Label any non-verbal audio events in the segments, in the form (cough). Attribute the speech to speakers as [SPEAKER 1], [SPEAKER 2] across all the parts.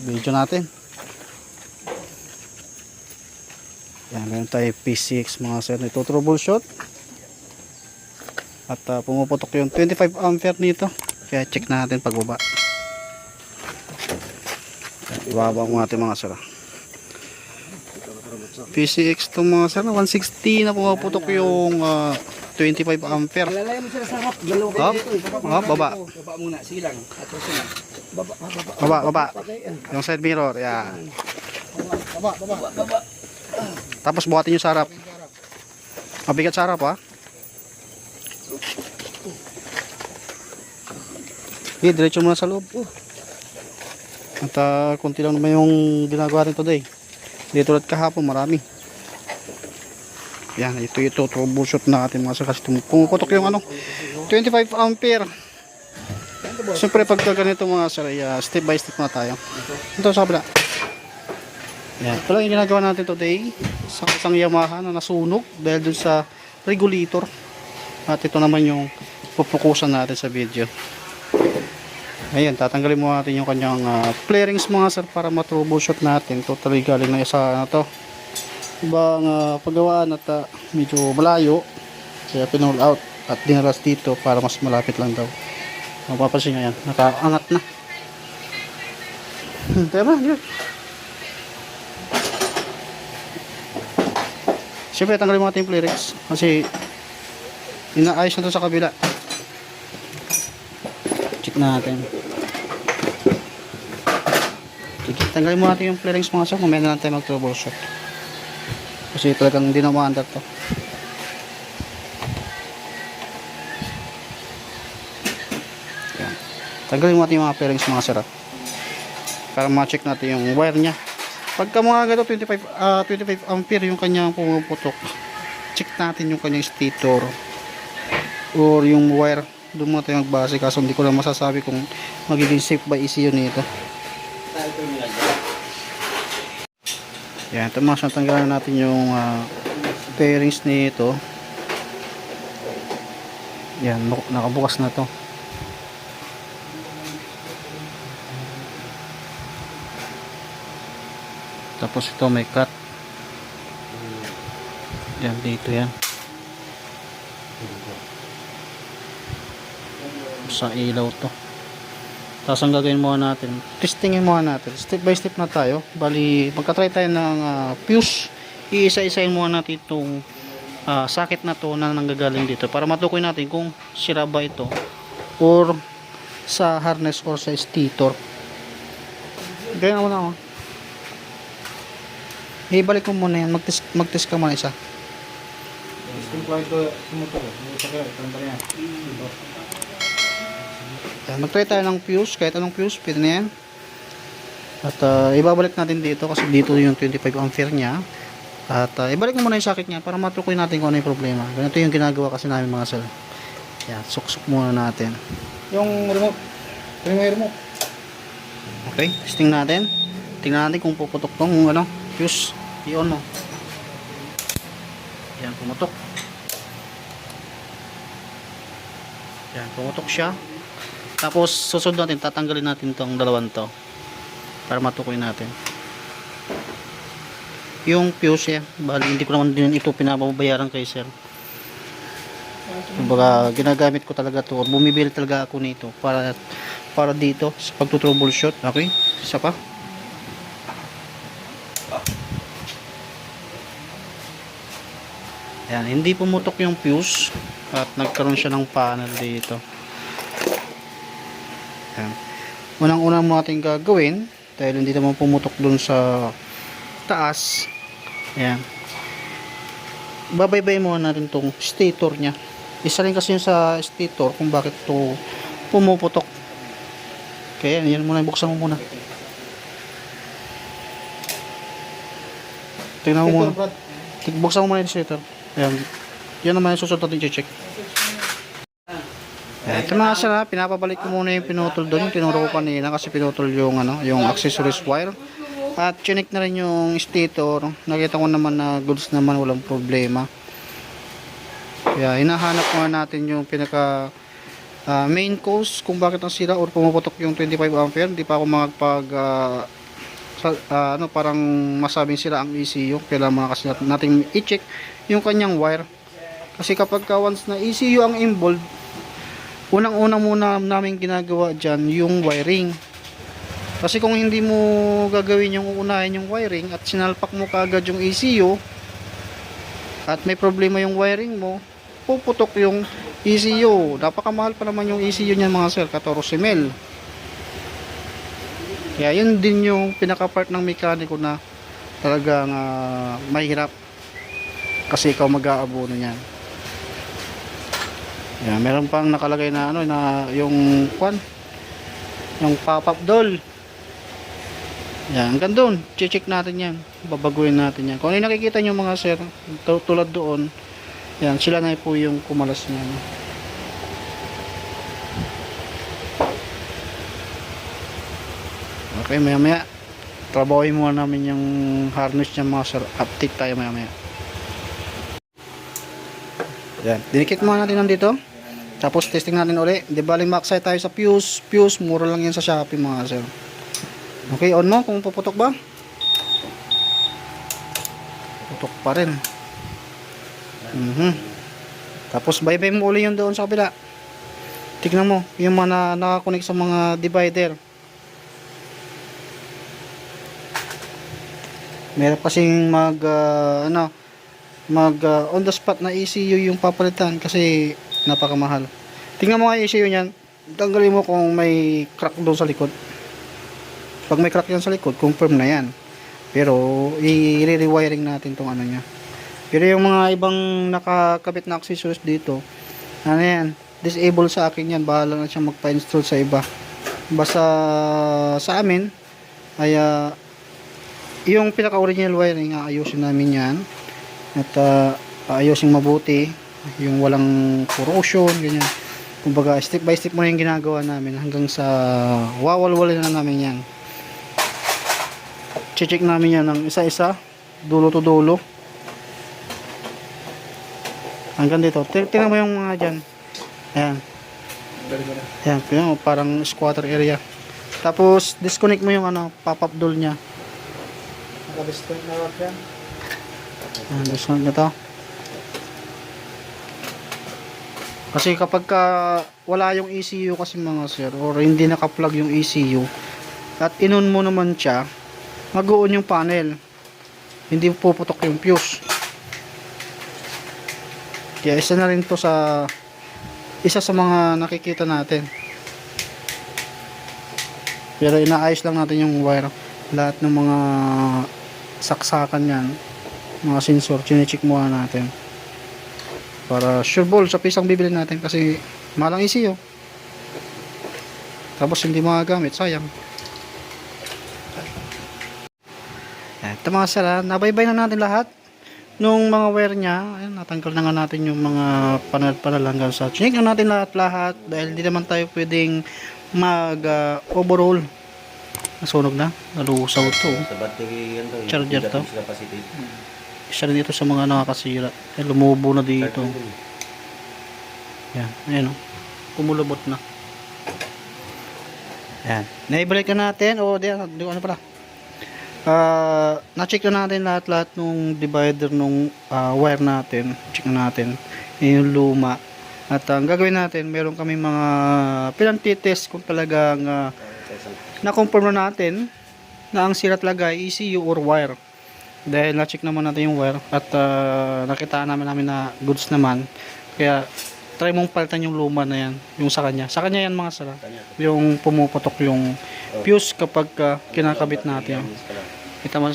[SPEAKER 1] video natin. Yan, meron tayo P6 mga sir. Ito troubleshoot. At uh, pumuputok yung 25 ampere nito. Kaya check natin pagbaba. Ibaba mo natin mga sir. PCX to mga sir. 160 na pumuputok yung ah, 25 ampere.
[SPEAKER 2] Lalaya mo sila sa harap. Dalawa kayo dito. Baba,
[SPEAKER 1] baba.
[SPEAKER 2] Muna. Sige lang. Atras na. Baba, baba, baba.
[SPEAKER 1] Baba. Yung side mirror. Yan.
[SPEAKER 2] Baba, baba, baba.
[SPEAKER 1] Tapos buhatin yung sarap. Mabigat sarap ha. Okay, diretso muna sa loob. At uh, kunti lang naman yung ginagawa rin today. Dito ulit kahapon, marami. Yan, ito ito, troubleshoot natin mga sir. Kasi tum- pumuputok yung ano, 25 ampere. Siyempre pagka ganito mga sir, uh, step by step na tayo. Ito sa kabila. Yan. Ito lang yung ginagawa natin today sa isang Yamaha na nasunog dahil dun sa regulator. At ito naman yung pupukusan natin sa video. Ayan, tatanggalin mo natin yung kanyang uh, flarings mga sir para matroubleshoot natin. Totally galing na isa na to. Ibang uh, paggawaan at uh, medyo malayo. Kaya pinull out at dinaras dito para mas malapit lang daw. Mapapansin nyo yan, nakaangat na. Hmm, Tama, yun. Siyempre, tanggalin natin yung flarings kasi inaayos na to sa kabila. Check natin. Tanggalin mo natin yung flarings mga sir. Mamaya na lang tayo mag-troubleshoot. Kasi talagang hindi na maandar to. Tanggalin mo natin yung mga flarings mga sir. Para ma-check natin yung wire niya. Pagka mga ganito 25 ah, 25 ampere yung kanyang pumuputok. Check natin yung kanyang stator or yung wire. Doon muna tayo magbase kaso hindi ko lang masasabi kung magiging safe ba ECU nito. Yan, ito mga tanggalan natin yung ah, pairings nito. Yan, bu- nakabukas na to. Tapos ito may cut. Yan, dito yan. Sa ilaw to. Tapos ang gagawin muna natin, testingin muna natin. Step by step na tayo. Bali, magka-try tayo ng ah, fuse. Iisa-isain muna natin itong ah, socket na to na nanggagaling dito para matukoy natin kung sira ba ito or sa harness or sa stator. Ganyan mo na ako. Ibalik mo muna yan. Mag-test, mag-test ka muna isa. Yan, mag-try tayo ng fuse. Kahit anong fuse, pwede na yan. At ah, ibabalik natin dito kasi dito yung 25 ampere niya. At ah, ibalik mo muna yung socket niya para matukoy natin kung ano yung problema. Ganito yung ginagawa kasi namin mga sir. Yan, suksok muna natin.
[SPEAKER 2] Yung remote. Yung remote.
[SPEAKER 1] Okay, testing natin. Tingnan natin kung puputok tong ano, fuse. I-on mo. Yan, pumutok. Yan, pumutok siya. Tapos, susunod natin, tatanggalin natin tong dalawang to. Para matukoy natin. Yung fuse yan, bali hindi ko naman din ito pinababayaran kay sir. Kumbaga, ginagamit ko talaga to. Bumibili talaga ako nito para para dito sa pagtutroubleshoot. Okay? Isa pa. Yan, hindi pumutok yung fuse at nagkaroon siya ng panel dito. Yan. Unang-unang mo natin gagawin dahil hindi naman pumutok dun sa taas. Yan. Babaybay muna natin tong stator niya. Isa rin kasi yung sa stator kung bakit to pumuputok. Kaya yan muna, buksan mo muna. Tingnan mo muna. Buksan mo muna yung stator. Ayan. Yan naman yung susunod natin check. Ayan. Ito na siya, pinapabalik ko muna yung pinutol doon. Tinuro ko kanina kasi pinutol yung, ano, yung accessories wire. At chinik na rin yung stator. Nakita ko naman na goods naman, walang problema. Kaya hinahanap muna natin yung pinaka ah, main cause kung bakit ang sira or pumuputok yung 25 ampere. Hindi pa ako makapag ah, sa- ah, ano, parang masabing sila ang ECU. Kailangan kasi natin i-check yung kanyang wire. Kasi kapag ka once na ECU ang involved, unang-una muna namin ginagawa dyan yung wiring. Kasi kung hindi mo gagawin yung uunahin yung wiring at sinalpak mo kaagad yung ECU at may problema yung wiring mo, puputok yung ECU. Napakamahal pa naman yung ECU niyan mga sir, 14 mil. Kaya yun din yung pinaka-part ng mekaniko na talagang ah, mahirap kasi ikaw mag-aabono niyan. Yan, meron pang nakalagay na ano na yung kwan yung pop-up doll. Yan, hanggang doon, check natin yan. Babaguhin natin yan. Kung ano nakikita nyo mga sir, tu- tulad doon, yan, sila na po yung kumalas niyan. Okay, maya maya. Trabahoin muna namin yung harness niya mga sir. Update tayo maya maya. Yan, dinikit muna natin nandito. Tapos testing natin uli. Di baling maksay tayo sa fuse. Fuse, mura lang yan sa Shopee mga sir. Okay, on mo kung puputok ba? Putok pa rin. Mhm. Tapos bye-bye mo uli yung doon sa kabila. Tignan mo, yung mga na, nakakunik sa mga divider. Meron kasing mag ah, ano mag ah, on the spot na ECU yung papalitan kasi napakamahal. Tingnan mo nga yung ECU niyan. Tanggalin mo kung may crack doon sa likod. Pag may crack yan sa likod, confirm na yan. Pero i-rewiring natin tong ano niya. Pero yung mga ibang nakakabit na accessories dito, ano yan, disable sa akin yan. Bahala na siya magpa-install sa iba. Basta sa amin, ay ah, yung pinaka-original wiring, aayusin namin yan. At ah, aayusin mabuti. Yung walang corrosion, ganyan. Kumbaga, step by step mo yung ginagawa namin hanggang sa wawalwalin na namin yan. Check namin yan ng isa-isa, dulo to dulo. Hanggang dito. Tin- Tingnan mo yung mga dyan. Ayan. Ayan, mo, parang squatter area. Tapos, disconnect mo yung ano, pop-up doll niya. Naka-disconnect na wag yan. Ayan, disconnect na to. Kasi kapag ka wala yung ECU kasi mga sir, or hindi naka-plug yung ECU, at inon mo naman siya, mag-on yung panel. Hindi puputok yung fuse. Kaya isa na rin to sa isa sa mga nakikita natin. Pero inaayos lang natin yung wire. Lahat ng mga saksakan yan, mga sensor, chinecheck muna natin. Para sure ball sa pisang bibili natin kasi malang ECU. Tapos hindi magagamit, sayang. Ito mga sir, ah, nabaybay na natin lahat nung mga wire niya. Ayan, natanggal na nga natin yung mga panal-panal hanggang sa chinik na natin lahat-lahat dahil hindi naman tayo pwedeng mag ah, overall. Nasunog na, nalusaw to. oh.
[SPEAKER 3] Sa battery yan to.
[SPEAKER 1] Charger to? Isa rin ito sa mga nakakasira. Eh, lumubo na dito. Yan, ayan o. Kumulubot na. Yan. Naibalik na natin. O, di, di ano pala. Ah, na-check na natin lahat-lahat nung divider nung ah, wire natin. Check na natin. Yung luma. At ang gagawin natin, meron kami mga pinantitest kung talagang ah, na-confirm na natin na ang sira talaga ay ECU or wire. Dahil na-check naman natin yung wire at ah, nakita namin namin na goods naman. Kaya try mong palitan yung luma na yan, yung sa kanya. Sa kanya yan mga sara. Yung pumuputok yung fuse kapag ah, kinakabit natin. Kita mo,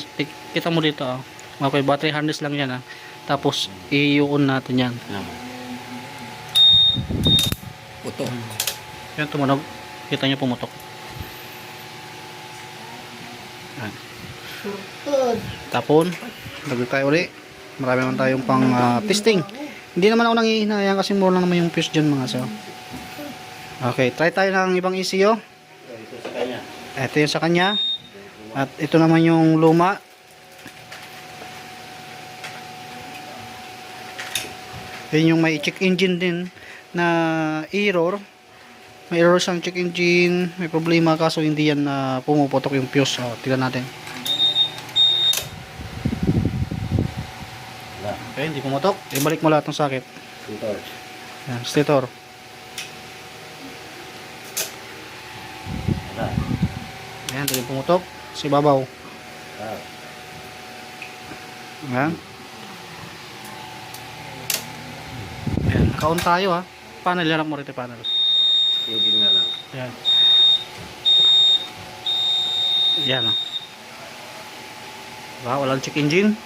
[SPEAKER 1] kita mo dito ah. Okay, battery harness lang yan ah. Tapos i-on natin yan.
[SPEAKER 2] Puto.
[SPEAKER 1] Yan tumunog. Kita niyo pumutok. Tapon. Lagay tayo uli. Marami naman tayong pang ah, testing. Hindi naman ako nangihinayang kasi mura lang naman yung fuse dyan mga so. Okay, try tayo ng ibang ECU.
[SPEAKER 3] Ito sa kanya.
[SPEAKER 1] Ito yung sa kanya. At ito naman yung luma. Yun yung may check engine din na error. May error siyang check engine. May problema kaso hindi yan na pumuputok yung fuse. O, tignan natin. Okay, hindi pumutok. Ibalik mo lahat ng sakit.
[SPEAKER 3] Ito.
[SPEAKER 1] Yan, stator.
[SPEAKER 3] Wala.
[SPEAKER 1] Yan, hindi pumutok. Si babaw.
[SPEAKER 3] Ah.
[SPEAKER 1] Yan. Yan, naka-on tayo ha. Panel, yan mo rito panel.
[SPEAKER 3] Tubig na lang.
[SPEAKER 1] Yan. Yan o. Diba? Walang check engine.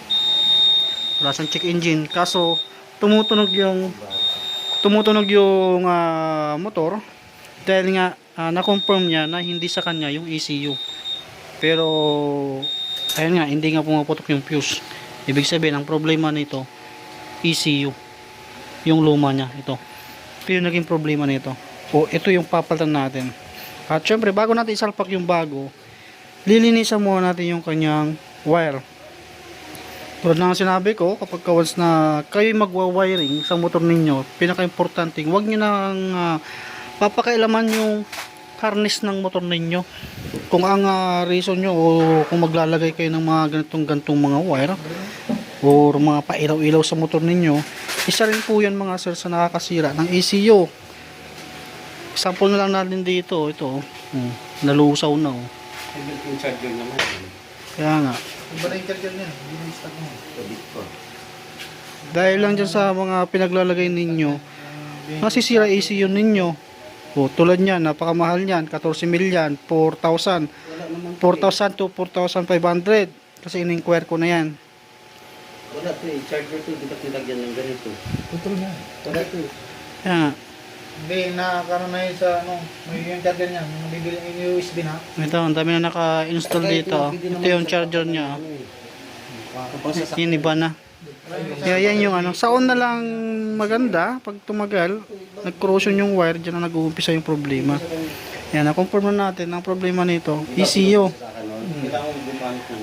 [SPEAKER 1] Wala siyang check engine. Kaso, tumutunog yung tumutunog yung ah, motor dahil nga ah, na-confirm niya na hindi sa kanya yung ECU. Pero ayun nga, hindi nga pumaputok yung fuse. Ibig sabihin, ang problema nito ECU. Yung luma niya, ito. Ito yung naging problema nito. O ito yung papalitan natin. At syempre, bago natin isalpak yung bago, lilinisan muna natin yung kanyang wire. Tulad ng sinabi ko, kapag ka once na kayo magwa-wiring sa motor ninyo, pinaka-importante, huwag nyo nang ah, papakailaman yung harness ng motor ninyo. Kung ang ah, reason nyo o kung maglalagay kayo ng mga ganitong gantong mga wire or mga pailaw-ilaw sa motor ninyo, isa rin po yan mga sir sa nakakasira ng ECU. Example na lang natin dito, ito, oh. Hmm, nalusaw na oh. Kaya nga,
[SPEAKER 2] Iba na yung charger niya. Hindi na yung stock mo.
[SPEAKER 3] Tubig ko.
[SPEAKER 1] dahil lang dyan sa mga pinaglalagay ninyo, masisira ECU ninyo. O, tulad niyan, napakamahal niyan, 14 mil yan, 4,000. 4,000 to 4,500. Kasi in-inquire ko na yan.
[SPEAKER 3] Wala to eh. Charger to. Di ba nilagyan ng ganito?
[SPEAKER 2] Putol na.
[SPEAKER 3] Wala to eh.
[SPEAKER 1] Nga,
[SPEAKER 2] Hindi, nakakaroon na yun sa ano. May yung charger niya. Yung bibili yung USB na.
[SPEAKER 1] ito, ang dami na naka-install dito. Ito yung charger niya. Yung iba na. Kaya yan yung ano, sa on na lang maganda, pag tumagal, nag-corrosion yung wire, dyan na nag-uumpisa yung problema. Yan, na-confirm na natin ang problema nito, ECU.
[SPEAKER 3] Ano.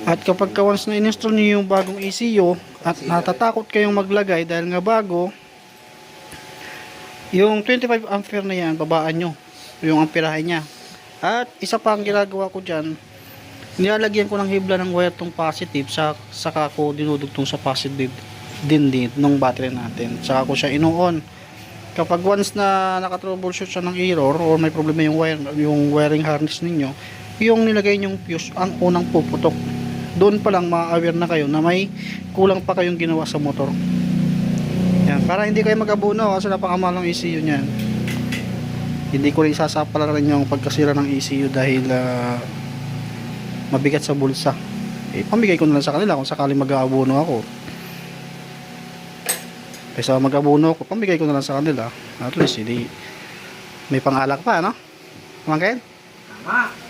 [SPEAKER 1] At kapag ka once na in-install niyo yung bagong ECU at natatakot kayong maglagay dahil nga bago, yung 25 ampere na yan, babaan nyo yung amperahe niya. At isa pa ang ginagawa ko dyan, nilalagyan ko ng hibla ng wire tong positive sa saka ko dinudugtong sa positive din din ng battery natin. Saka ko siya ino-on. Kapag once na naka-troubleshoot siya ng error or may problema yung wire, yung wiring harness ninyo, yung nilagay nyong fuse ang unang puputok. Doon pa lang ma-aware na kayo na may kulang pa kayong ginawa sa motor. Yan, para hindi kayo mag-abuno kasi napakamalang ECU niyan. Hindi ko rin isasapala rin yung pagkasira ng ECU dahil ah, mabigat sa bulsa. Eh, pamigay ko na lang sa kanila kung sakali mag-aabuno ako. Kaysa mag-abuno ako, pamigay ko na lang sa kanila. At least, hindi may pangalak pa, no? Kumangkin?
[SPEAKER 2] Tama.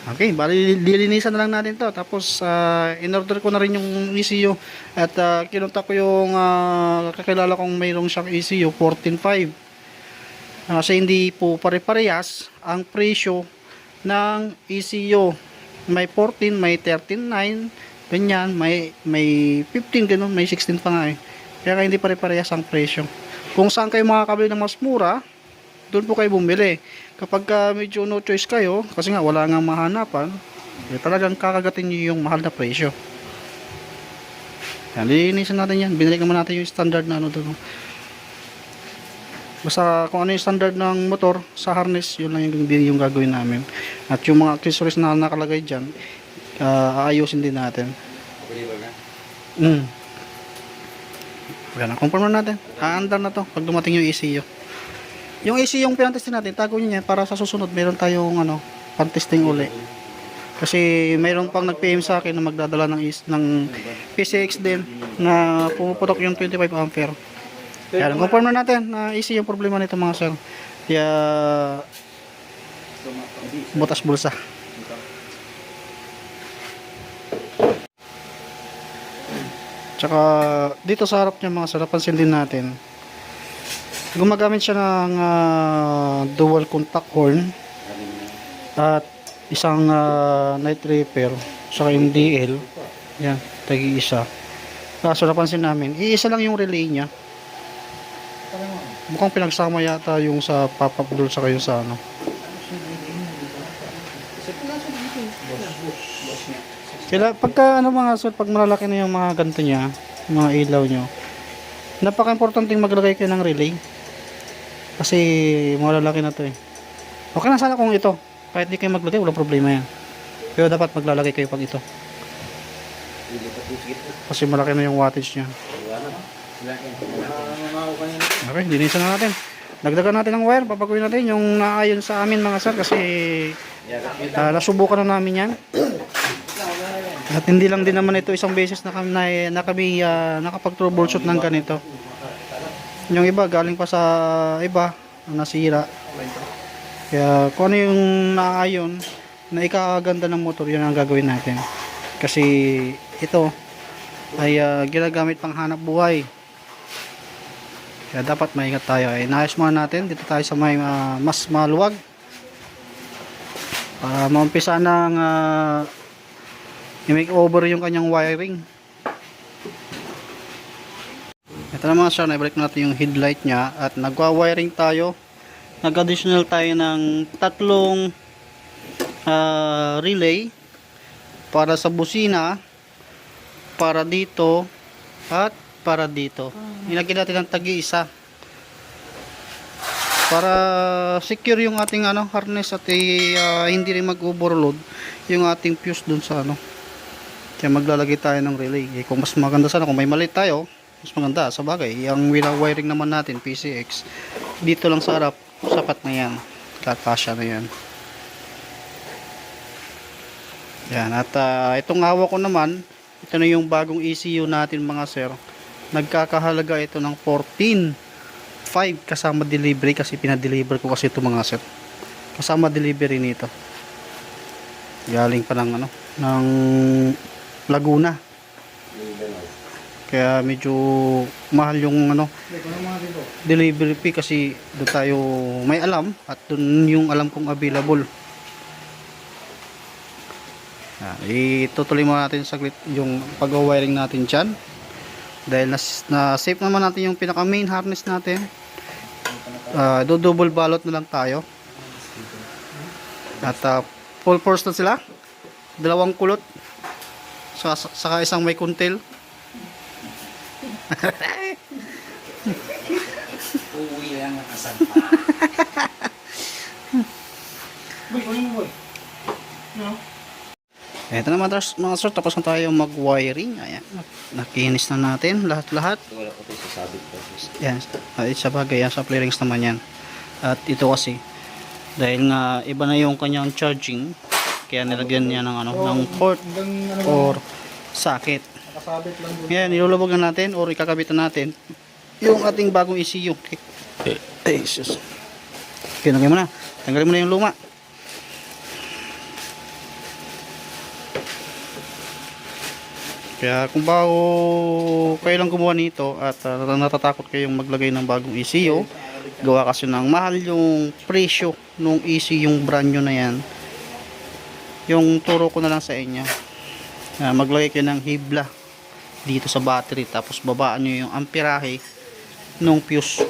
[SPEAKER 1] Okay, bali lilinisan na lang natin to. Tapos ah, in-order ko na rin yung ECU at uh, kinunta ko yung ah, kakilala kong mayroong siyang ECU 14.5. Ah, kasi hindi po pare-parehas ang presyo ng ECU. May 14, may 13.9, ganyan, may may 15 ganun, may 16 pa nga eh. Kaya hindi pare-parehas ang presyo. Kung saan kayo makakabili ng mas mura, doon po kayo bumili. Kapag ka medyo no choice kayo, kasi nga wala nga mahanapan, eh, talagang kakagatin nyo yung mahal na presyo. Yan, lilinisan natin yan. Binili naman natin yung standard na ano doon. Basta kung ano yung standard ng motor sa harness, yun lang yung, yung gagawin namin. At yung mga accessories na nakalagay dyan, ah, aayusin din natin.
[SPEAKER 3] Na.
[SPEAKER 1] Mm. Yan, confirm na natin. Aandar na to pag dumating yung ECU. Yung ECU yung pinatestin natin, tago nyo yan para sa susunod meron tayong ano, pantesting uli. Kasi mayroon pang nag-PM sa akin na magdadala ng, is, ng PCX din na pumuputok yung 25 ampere. Yan, confirm na natin na ECU yung problema nito mga sir. Kaya butas bulsa. Tsaka dito sa harap niya mga sir, napansin din natin. Gumagamit siya ng ah, dual contact horn at isang ah, night repair saka yung DL. Yan, tagi isa. Kaso napansin namin, iisa lang yung relay niya. Mukhang pinagsama yata yung sa pop-up door saka yung sa ano. Kaya pagka ano mga sir, pag malalaki na yung mga ganito niya, mga ilaw nyo. Napaka-importante maglagay kayo ng relay. Kasi malalaki na to eh. Okay na sana kung ito. Kahit di kayo maglagay, walang problema yan. Pero dapat maglalagay kayo pag ito. Kasi malaki na yung wattage niya. Okay, linisan na natin. Dagdagan natin ng wire. Papagawin natin yung naayon sa amin mga sir. Kasi ah, nasubukan na namin yan. At hindi lang din naman ito isang beses na kami, na, na kami ah, nakapag-troubleshoot ng ganito. Yung iba galing pa sa iba na nasira. Kaya kung ano yung naayon na ikakaganda ng motor, yun ang gagawin natin. Kasi ito ay ah, ginagamit pang hanap buhay. Kaya dapat maingat tayo. Ay, naayos muna natin. Dito tayo sa may ah, mas maluwag. Para maumpisa ng uh, i-make over yung kanyang wiring. Ito na mga sir, naibalik natin yung headlight niya at nagwa-wiring tayo. Nag-additional tayo ng tatlong ah, relay para sa busina, para dito, at para dito. Nilagyan natin ng tagi-isa. Para secure yung ating ano, harness at ah, hindi rin mag-overload yung ating fuse dun sa ano. Kaya maglalagay tayo ng relay. Eh, kung mas maganda sana, kung may mali tayo, mas maganda. Sa bagay, yung wiring naman natin, PCX, dito lang sa harap, sapat na yan. Kakasya na yan. Yan, at ah, itong hawak ko naman, ito na yung bagong ECU natin mga sir. Nagkakahalaga ito ng 14.5 kasama delivery kasi pinadeliver ko kasi ito mga sir. Kasama delivery nito. Galing pa ng ano, ng Laguna. Kaya medyo mahal yung ano, delivery fee kasi doon tayo may alam at doon yung alam kong available. Ah, itutuloy muna natin saglit yung pag-wiring natin dyan. Dahil nas, na safe naman natin yung pinaka main harness natin. Ah, do double balot na lang tayo. At ah, full force na sila. Dalawang kulot. Saka, saka isang may kuntil.
[SPEAKER 3] Uuwi lang ang kasal
[SPEAKER 2] Boy, kunin mo boy. No?
[SPEAKER 1] Ito naman tras- mga sir, tapos na tayo mag-wiring. Ayan, nakinis na natin lahat-lahat.
[SPEAKER 3] Wala ko ito sasabit ko.
[SPEAKER 1] Yan, ay sa bagay, yan, sa rings naman yan. At ito kasi, dahil nga iba na yung kanyang charging, kaya nilagyan niya ng ano, ng port
[SPEAKER 2] ano
[SPEAKER 1] or socket.
[SPEAKER 2] Nakasabit lang doon.
[SPEAKER 1] Ngayon, nilulubog na natin or ikakabit na natin yung ating bagong ECU. Ay, sus. Kinagay mo na. Tanggalin mo na yung luma. Kaya kung bago kayo lang gumawa nito at uh, natatakot kayong maglagay ng bagong ECU, gawa kasi ng mahal yung presyo nung ECU yung brand new na yan. Yung turo ko na lang sa inyo. Ah, maglagay kayo ng hibla dito sa battery tapos babaan nyo yung amperahe nung fuse.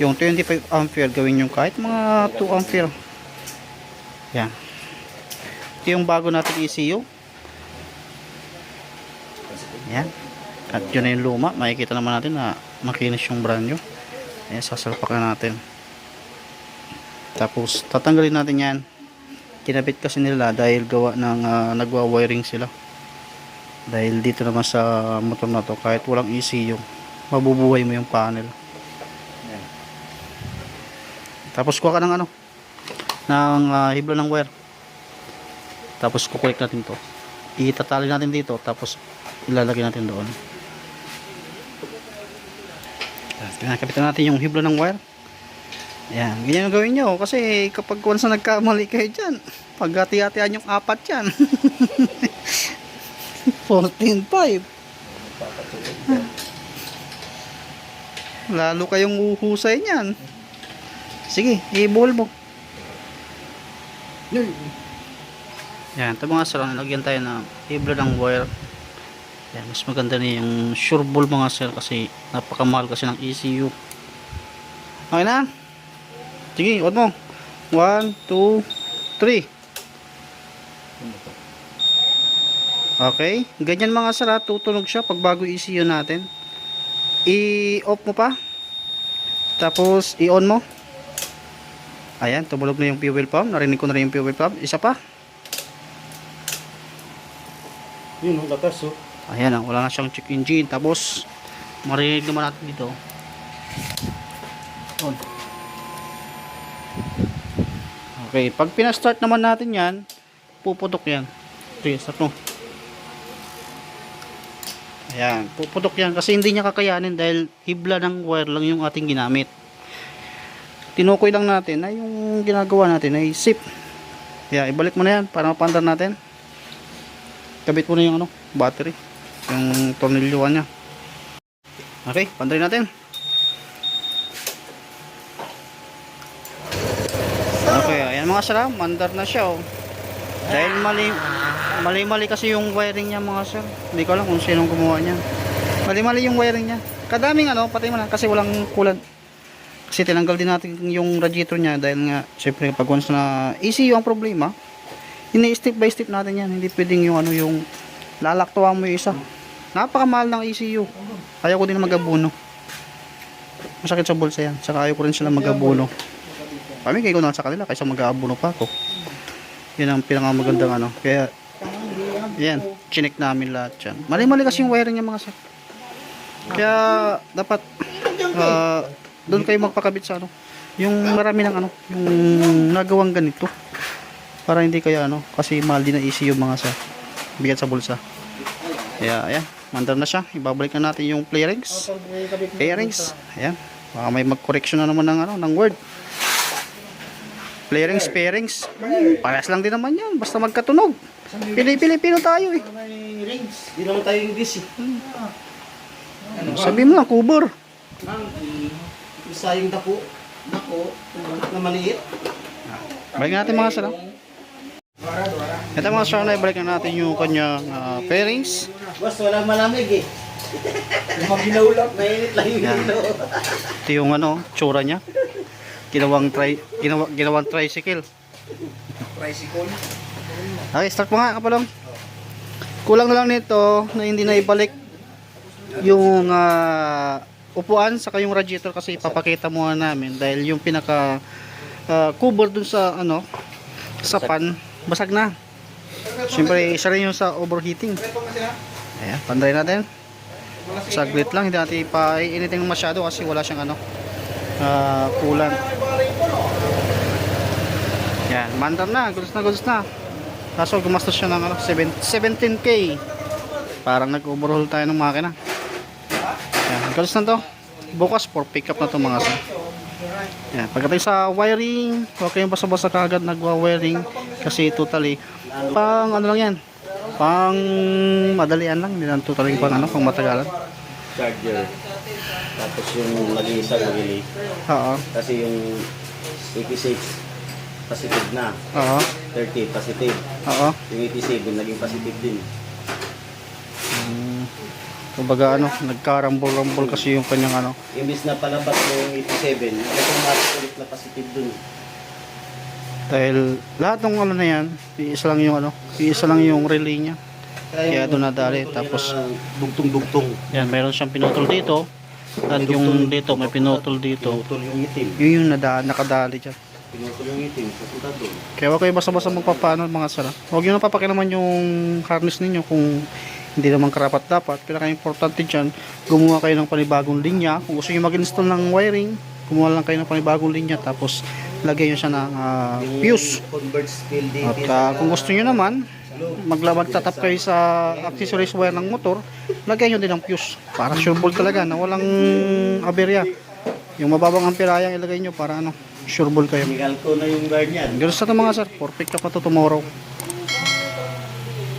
[SPEAKER 1] Yung 25 ampere gawin yung kahit mga 2 ampere. Yan. Ito yung bago natin ECU. Yan. At yun na yung luma. Makikita naman natin na makinis yung brand new. Ayan, sasalpakan natin. Tapos, tatanggalin natin yan. Kinabit kasi nila dahil gawa ng ah, nagwa-wiring sila. Dahil dito naman sa motor na to, kahit walang ECU, mabubuhay mo yung panel. Ayan. Tapos kuha ka ng ano, ng ah, hibla ng wire. Tapos kukulik natin to. Itatali natin dito, tapos ilalagay natin doon. Kinakapitan natin yung hibla ng wire. Ayan, ganyan gawin nyo. Kasi kapag once na nagkamali kayo dyan, paghati-hatian yung apat yan. (laughs) 14.5. Lalo kayong uhusay niyan. Sige, i-ball mo. Yan, ito mga sir, nalagyan tayo ng hibla ng wire. Yan, mas maganda na yung sure ball mga sir kasi napakamahal kasi ng ECU. Okay na? Sige, on mo. 1, 2, 3. Okay? Ganyan mga sir ha, tutunog siya pag bago ECU natin. I-off mo pa. Tapos i-on mo. Ayan, tumulog na yung fuel pump. Narinig ko na rin yung fuel pump. Isa pa.
[SPEAKER 3] Yun, ang lakas oh.
[SPEAKER 1] Ayan, wala na siyang check engine. Tapos, marinig naman natin dito. On. Okay, pag pinastart naman natin yan, puputok yan. Ito start mo. Ayan, puputok yan kasi hindi niya kakayanin dahil hibla ng wire lang yung ating ginamit. Tinukoy lang natin na yung ginagawa natin ay zip. Kaya ibalik mo na yan para mapandar natin. Kabit mo na yung ano, battery. Yung tornilyuan niya. Okay, panday natin. Okay, ayan mga sir, ah, mandar na siya oh. Dahil mali mali mali kasi yung wiring niya mga sir. Hindi ko alam kung sinong gumawa niya. Mali mali yung wiring niya. Kadaming ano, patay mo na kasi walang kulan. Kasi tinanggal din natin yung radiator niya dahil nga syempre pag once na ECU ang problema, ini step by step natin yan. Hindi pwedeng yung ano yung lalaktuwa mo yung isa. Napakamahal ng ECU. Ayaw ko din mag-abuno. Masakit sa bulsa yan. Saka ayaw ko rin sila mag-abuno. Kami kayo ko na sa kanila kaysa mag-aabuno pa ako. Yan ang pinakamagandang ano. Kaya, yan. Chinek namin lahat yan. Mali-mali kasi yung wiring niya mga sir. Kaya, dapat, ah, doon kayo magpakabit sa ano. Yung marami ng ano. Yung nagawang ganito. Para hindi kaya ano. Kasi mahal din na ECU mga sir. Bigat sa bulsa. Kaya, ayan. Mandar na siya. Ibabalik na natin yung play rings. Pairings. Ayan. Baka may mag-correction na naman ng, ano, ng word. Pairings, pairings. Parehas lang din naman yan. Basta magkatunog. Pili-Pilipino tayo eh.
[SPEAKER 2] May rings.
[SPEAKER 3] Hindi naman tayo English eh.
[SPEAKER 1] Sabi mo lang, kubor.
[SPEAKER 3] Ang isa yung dako. Dako. Na maliit.
[SPEAKER 1] Balik natin mga sir. ah. Ito mga sir na ibalik na natin yung kanyang ah, pairings.
[SPEAKER 3] Boss, walang malamig eh. Maginaw lang. Mainit lang yung dito.
[SPEAKER 1] Ito yung ano, tsura niya. Ginawang, tri ginawa, ginawang tricycle.
[SPEAKER 2] Tricycle.
[SPEAKER 1] Okay, start mo nga kapalong. Kulang na lang nito na hindi na ibalik yung ah, upuan saka yung radiator kasi ipapakita muna namin dahil yung pinaka ah, cover dun sa ano sa pan basag na. Siyempre isa rin yung sa overheating. Ayan, panday natin. Saglit lang, hindi natin ipainitin masyado kasi wala siyang ano ah, kulang. Yan, mandar na, gulos na gulos na. Kaso gumastos siya ng ano, 7, 17k. Parang nag-overhaul tayo ng makina. Yan, gulos na to. Bukas for pickup na to mga sir. Yan, pagdating sa wiring, huwag kayong basta-basta kagad nagwa-wiring kasi totally pang ano lang yan. Pang madalian lang, hindi lang totally pang ano, pang matagalan.
[SPEAKER 3] Charger. Tapos yung mag-iisa really.
[SPEAKER 1] Oo.
[SPEAKER 3] Kasi yung 86 positive na.
[SPEAKER 1] Oo.
[SPEAKER 3] 30 positive.
[SPEAKER 1] Oo.
[SPEAKER 3] Yung 87 naging positive din.
[SPEAKER 1] Hmm. Kumbaga ano, nagkarambol-rambol kasi yung kanyang ano.
[SPEAKER 3] Imbis na palabas yung 87, automatic ulit na positive dun.
[SPEAKER 1] Dahil lahat ng ano na yan, iisa lang yung ano, iisa lang yung relay niya. Kaya doon nadali. Tapos,
[SPEAKER 3] dugtong-dugtong.
[SPEAKER 1] yan, meron siyang pinutol dito. At yung dito, may pinutol dito.
[SPEAKER 3] Pinutol yung itim.
[SPEAKER 1] Yun yung nada, nakadali dyan.
[SPEAKER 3] Pinutol yung itim. Papunta doon.
[SPEAKER 1] Kaya huwag kayo basta-basta magpapano mga sara. Huwag nyo napapakilaman yung harness ninyo kung hindi naman karapat dapat. Pinaka-importante dyan, gumawa kayo ng panibagong linya. Kung gusto nyo mag-install ng wiring, gumawa lang kayo ng panibagong linya. Tapos, lagay nyo siya ng ah, fuse. At ah, kung gusto nyo naman, maglabag tatap kayo sa accessories wire ng motor, lagay nyo din ng fuse. Para sure ball talaga na walang aberya. Yung mababang ampere ilagay nyo para ano, sure ball kayo.
[SPEAKER 3] Tingal ko na yung guard niyan.
[SPEAKER 1] Ganun sa ito mga sir, up na to tomorrow.